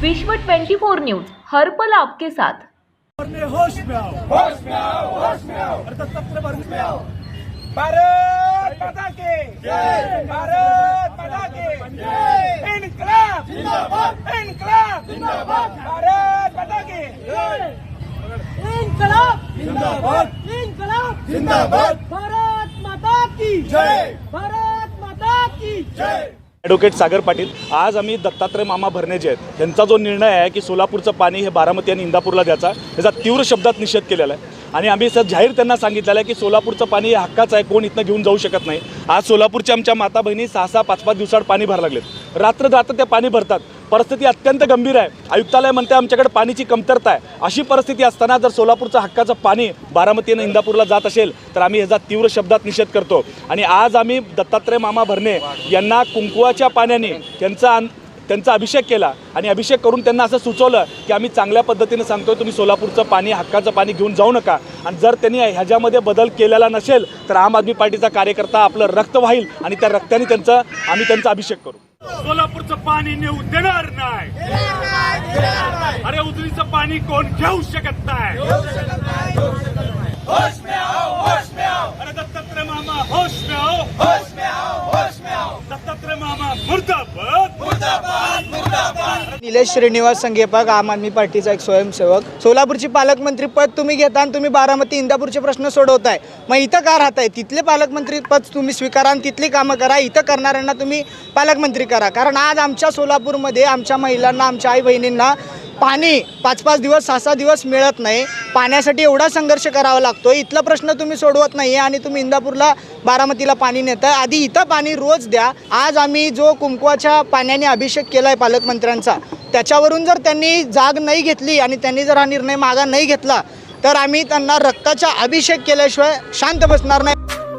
विश्व 24 न्यूज़ हर पल आपके साथ। होश में आओ। होश में आओ होश में आओ। अरे तत्व भर में आओ। भारत माता के जय। भारत माता के इनकलाब। जिंदाबाद। इनकलाब। जिंदाबाद। भारत माता के इनकलाब। जिंदाबाद। इनकलाब। जिंदाबाद। भारत माता की जय। भारत माता की जय। ॲडव्होकेट सागर पाटील आज आम्ही दत्तात्रय मामा भरणे जे आहेत त्यांचा जो निर्णय आहे की सोलापूरचं पाणी हे बारामती आणि इंदापूरला द्यायचा त्याचा तीव्र शब्दात निषेध केलेला आहे. आणि आम्ही सर जाहीर त्यांना सांगितलेलं आहे की सोलापूरचं पाणी हे हक्काचं आहे कोण इथनं घेऊन जाऊ शकत नाही. आज सोलापूरच्या आमच्या माता बहिणी सहा सहा पाच पाच दिवसाआड पाणी भरायला लागलेत. रात्र रात्र ते पाणी भरतात. परिस्थिती अत्यंत गंभीर आहे. आयुक्तालय म्हणते आमच्याकडे पाणीची कमतरता आहे. अशी परिस्थिती असताना जर सोलापूरचं हक्काचं पाणी बारामतीनं इंदापूरला जात असेल तर आम्ही ह्याचा तीव्र शब्दात निषेध करतो. आणि आज आम्ही दत्तात्रय मामा भरणे यांना कुंकुवाच्या पाण्याने त्यांचा अन- त्यांचा अभिषेक केला आणि अभिषेक करून त्यांना असं सुचवलं की आम्ही चांगल्या पद्धतीने सांगतोय तुम्ही सोलापूरचं पाणी हक्काचं पाणी घेऊन जाऊ नका. आणि जर त्यांनी ह्याच्यामध्ये बदल केलेला नसेल तर आम आदमी पार्टीचा कार्यकर्ता आपलं रक्त वाहील आणि त्या रक्ताने त्यांचं आम्ही त्यांचा अभिषेक करू. सोलापूरचं पाणी नेऊ देणार नाही. अरे उजनीचं पाणी कोण घेऊ शकत नाही. निलेश श्रीनिवास संगेपाक आम आदमी पार्टीचा एक स्वयंसेवक. सोलापूरची पालकमंत्री पद तुम्ही घेता आणि तुम्ही बारामती इंदापूरचे प्रश्न सोडवताय. मग इथं का राहताय? तिथले पालकमंत्री पद तुम्ही स्वीकारा आणि तिथली कामं करा. इथं करणाऱ्यांना तुम्ही पालकमंत्री करा. कारण आज आमच्या सोलापूरमध्ये आमच्या महिलांना आमच्या आई बहिणींना पाणी पाच पाच दिवस सहा सहा दिवस मिळत नाही. पाण्यासाठी एवढा संघर्ष करावा लागतो इथला प्रश्न तुम्ही सोडवत नाही आहे आणि तुम्ही इंदापूरला बारामतीला पाणी नेताय. आधी इथं पाणी रोज द्या. आज आम्ही जो कुंकवाच्या पाण्याने अभिषेक केला आहे पालकमंत्र्यांचा त्याच्यावरून जर त्यांनी जाग नाही घेतली आणि त्यांनी जर हा निर्णय मागा नाही घेतला तर आम्ही त्यांना रक्ताचा अभिषेक केल्याशिवाय शांत बसणार नाही.